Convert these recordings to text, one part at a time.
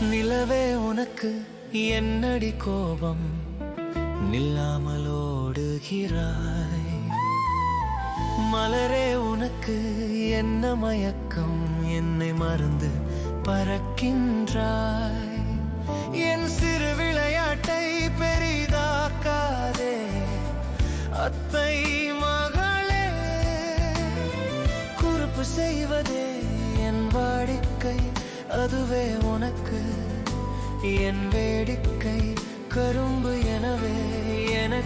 நிலவே உனக்கு என்னடி கோபம்? நில்லாமலோடுகிறாய். மலரே உனக்கு என்ன மயக்கம்? என்னை மறந்து பறக்கின்றாய். என் சிறு விளையாட்டை பெரிதாக்காதே. அத்தை மகளே குறுப்பு செய்வதே என் வாடிக்கை. அதுவே உனக்கு. என் வேடிக்கை கரும்பு எனவே எனக்கு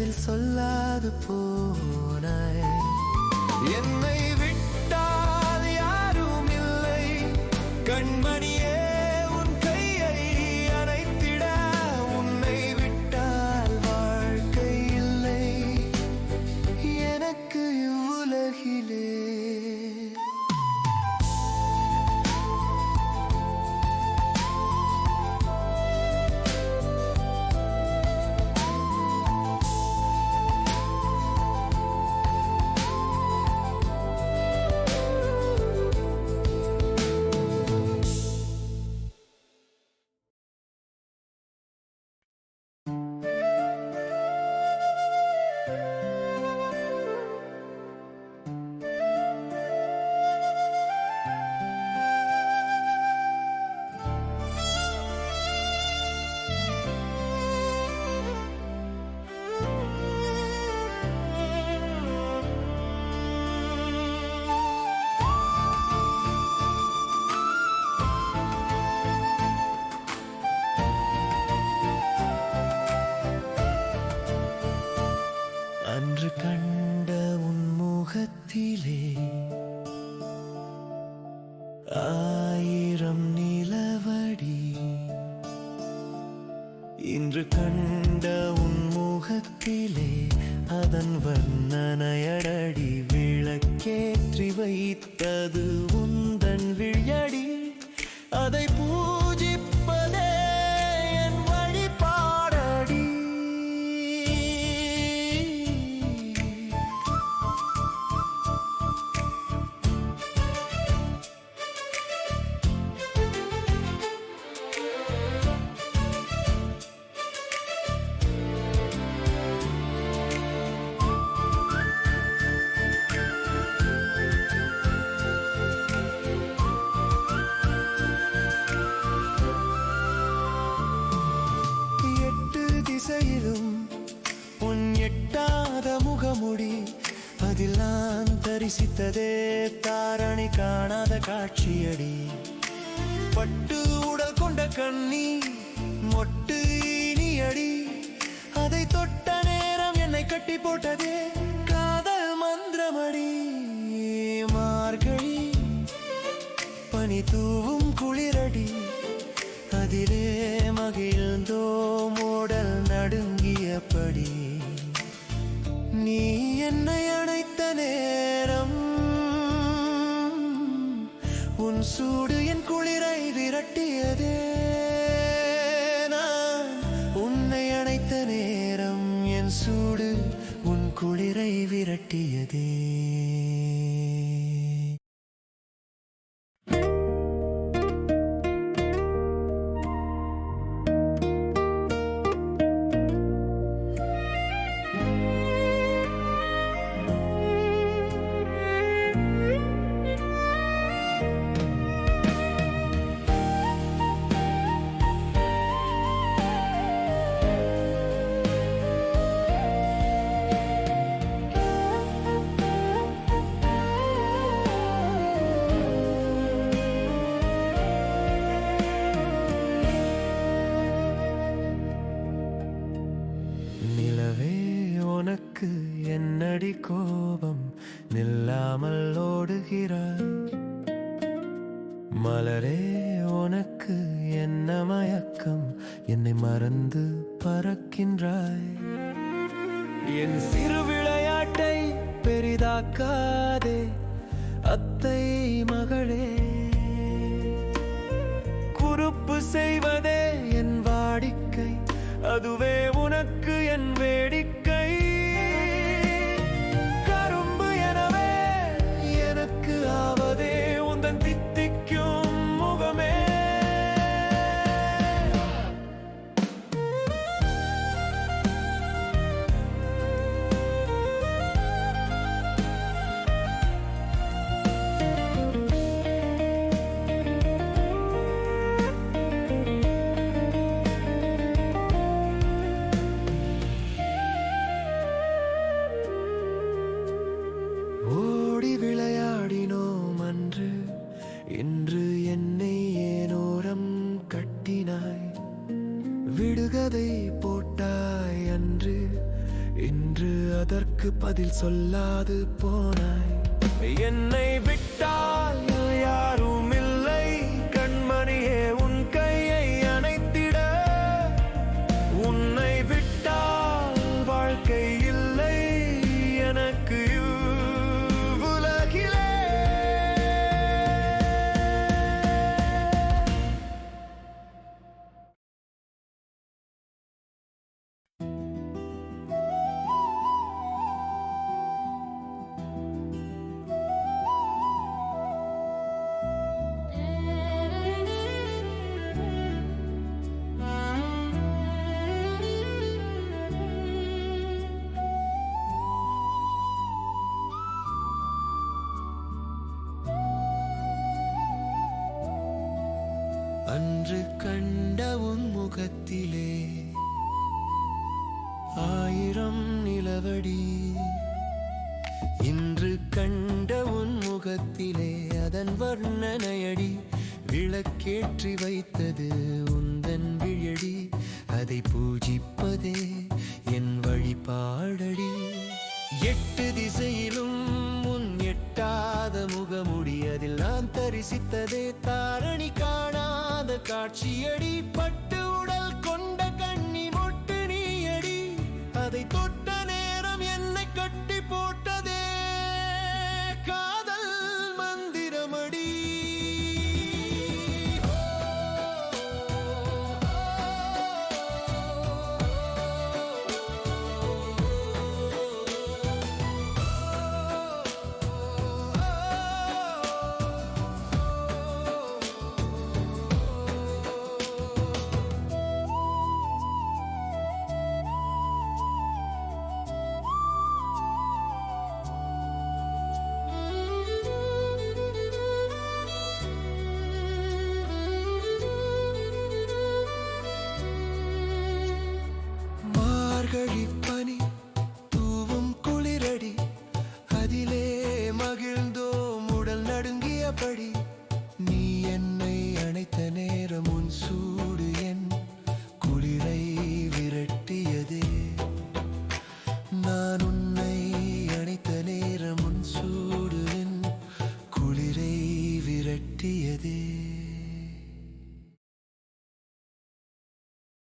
பதில் சொல்லாது போனாய். என்னை முகத்திலே அதன் வர்ணனையடடி விளக்கேற்றி வைத்தது உந்தன் விழடி அதை பூ ரசித்ததே தாரணி காணாத காட்சியடி. பட்டு உடல் கொண்ட கண்ணி மொட்டு இனியடி. அதை தொட்ட நேரம் என்னை கட்டி போட்டதே காதல் மந்திரமடி. மார்கழி பனி தூவும் குளிரடி. அதிலே மகிழ்ந்தோ மோடல் நடுங்கியபடி. நீ என்னை அணைத்த நேரம் உன் சூடு என் குளிரை விரட்டியதே நான் உன்னை அணைத்த நேரம் என் சூடு உன் குளிரை விரட்டியதே. மலரே உனக்கு என்ன மயக்கம்? என்னை மறந்து பறக்கின்றாய். என் சிறு விளையாட்டை பெரிதாக்காதே அத்தை மகளே. குறுப்பு செய்வதே என் வாடிக்கை அதுவே உனக்கு என் வேடிக்கை. பதில் சொல்லாது போனாய். என்னை விட்டு உலகத்திலே. ஆயிரம் நிலவடி. இன்று கண்ட உன் முகத்திலே அதன் வர்ணனையடி. விளக்கேற்றி வைத்தது உந்தன் விழடி அதை பூஜிப்பதே என் வழிபாடடி. எட்டு திசையிலும் உன் எட்டாத முகமுடி. அதில் நான் தரிசித்ததே தாரணி காணாத காட்சியடி. பட்டு